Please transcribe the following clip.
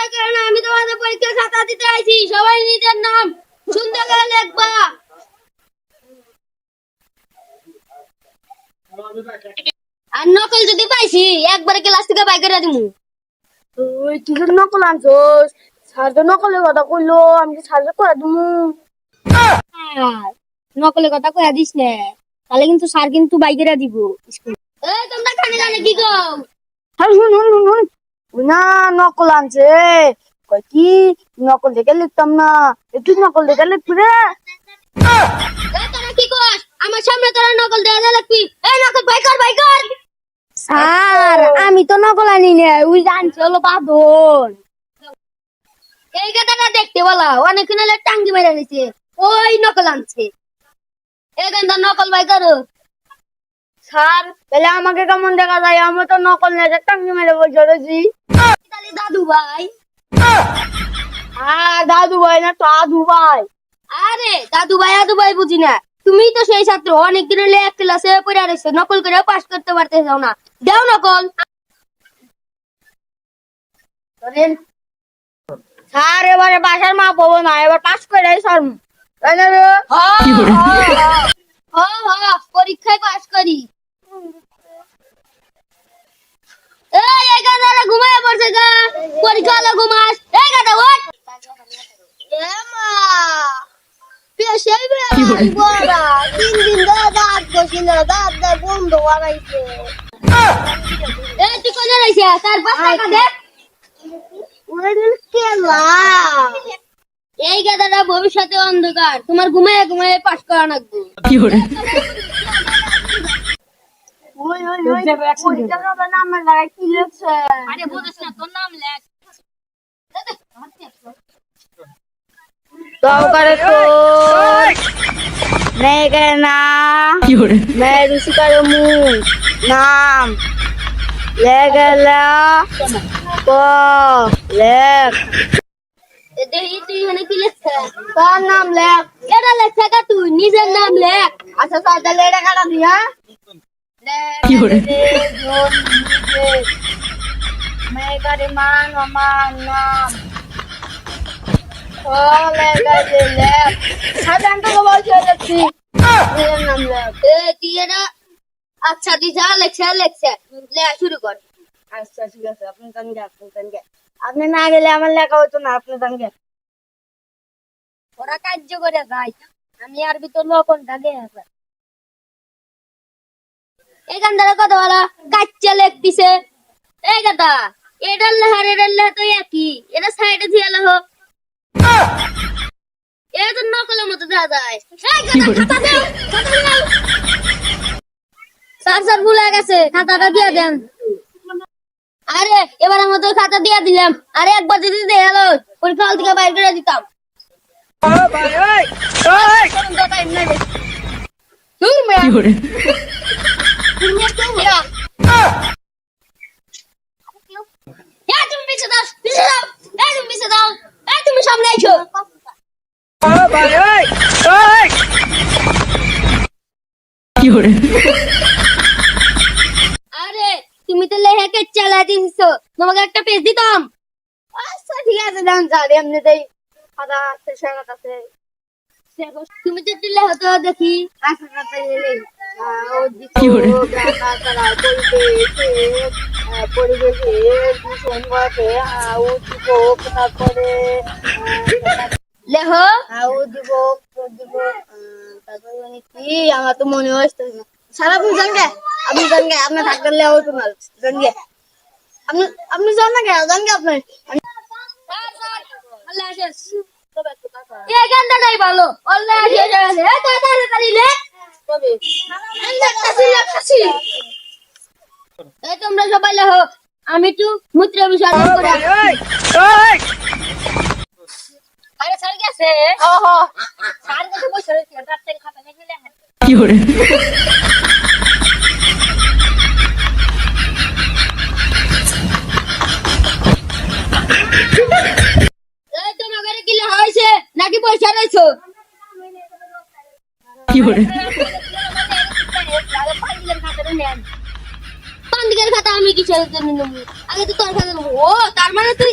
পরিচয় করে আমি তোমাদের পরীক্ষা খাতা দিতে আইছি সবাই নিজের নাম সুন্দর করে লিখবা। আর নকল যদি পাইছি একবারে ক্লাস থেকে বাই করে দিমু। তুই নকল আনছোস? স্যার তো নকলের কথা কইলো আমি তো স্যার করে দিমু। নকলের কথা কইয়া দিস না তাহলে কিন্তু স্যার কিন্তু বাই করে দিব। এই তোমরা খানে জানে কি গো স্যার শুন শুন শুন না নকল আনছে কয় কি? নকল দেখে লিখতাম না। এ তুই নকল দেখে লিখবি রে। এই কি কর আমার সামনে তোরা নকল দেওয়া যা লাগবি এই নকল বাই কর বাই কর। স্যার আমি তো নকল আনি না ওই জানছে হলো বাদন এই কথাটা দেখতে বলা অনেক নালে টাঙ্গি মেরে দিছে ওই নকল আনছে। এখানটা নকল বাই করো। স্যার তাহলে আমাকে কেমন দেখা যায়? আমি তো নকল না টাঙ্গি মেরে বসে রয়েছি। তাহলে দাদু ভাই। আর দাদু ভাই না তো আদু ভাই। আরে দাদু ভাই দাদু ভাই বুঝি না। তুমি তো সেই ছাত্র অনেক দিন হলে এক ক্লাসে পড়ে রয়েছে নকল করে পাস করতে পারতেছো না। দাও নকল। স্যার এবারে বাসার মা পাবো না এবার পাস করে স্যার। তাই না রে? হ হ পরীক্ষায় পাস করি এই এই গাদারা ঘুমায় পড়ছে গা পরীক্ষা হলো ঘুমাস এই গাদা ওঠ এ মা বড়া তিন দিন ধরে দাঁত দাঁত দাঁত বন্ধ এই তুই কোনে রইছে তার পাঁচ টাকা দে কেলা এই গাদাটা ভবিষ্যতে অন্ধকার। তোমার ঘুমায় ঘুমায় পাস করা লাগবে ওই ওই ওই পরীক্ষা হবে লাগাই কি লিখছে আরে না তোর নাম লেখ করে মেয়েকে না। মেয়ে রুচি নাম। লেগে লেখ। দেখি তুই তার নাম লেখ। এটা লেখছে তুই? নিজের নাম লেখ। আচ্ছা স্যার তাহলে এটা কাটা হ্যাঁ? নাম। আচ্ছা তুই যা লেখছে লেখছে লে শুরু কর আচ্ছা ঠিক আছে আপনি জানগে আপনি জানগে আপনি না গেলে আমার লেখা হতো না আপনি জানগে ওরা কার্য করে যাই আমি আর ভিতর লকন থাকে এখান দ্বারা কথা বলা কাচ্চা লেখতিছে এই কথা এটার লেহার এটার লেহা তো একই এটা সাইডে দিয়ে লেহ মতো যায় এই কথা, খাতা দে, খাতা দাও। স্যার স্যার ভুলে গেছে। খাতাটা দিয়ে দেন। আরে এবার আমাদের খাতা দিয়ে দিলাম। আরে একবার যদি দিয়ে গেল পরীক্ষা হল থেকে বাইর করে দিতাম তুমি পিছে দাও পিছে দাও এই তুমি পিছে দাও এই তুমি সামনে আইছো আরে তুমি তো লেহাকে চালা দিছো তোমাকে একটা পেজ দিতাম। আচ্ছা ঠিক আছে যান স্যার এমনিতেই। খাতা আছে শেখাত আছে। তুমি তো দিলে হতো দেখি আচ্ছা খাতা এলে পরিবেশে দূষণ ঘটে। উদ্যোগ তারপরে লেহ? উদ্যোগ উদ্যোগ আমার তো মনে হচ্ছে না। স্যার আপনি জান গে আপনি জান গে আপনার থাকতে লেও তো না জান গে। আপনি আপনি জান না গে জান গে আপনি আল্লাহ হাফেজ এই গানটাই ভালো আল্লাহ হাফেজ এই তাড়াতাড়ি লে কবে লেখতাছি লেখতাছি এই তোমরা সবাই লেহ আমি একটু মূত্র করে আরে কি করে? নাকি পয়সা রয়েছো? কি করে? খাতা আমি কিছু আগে তো তোর খাতা ও তার মানে তুই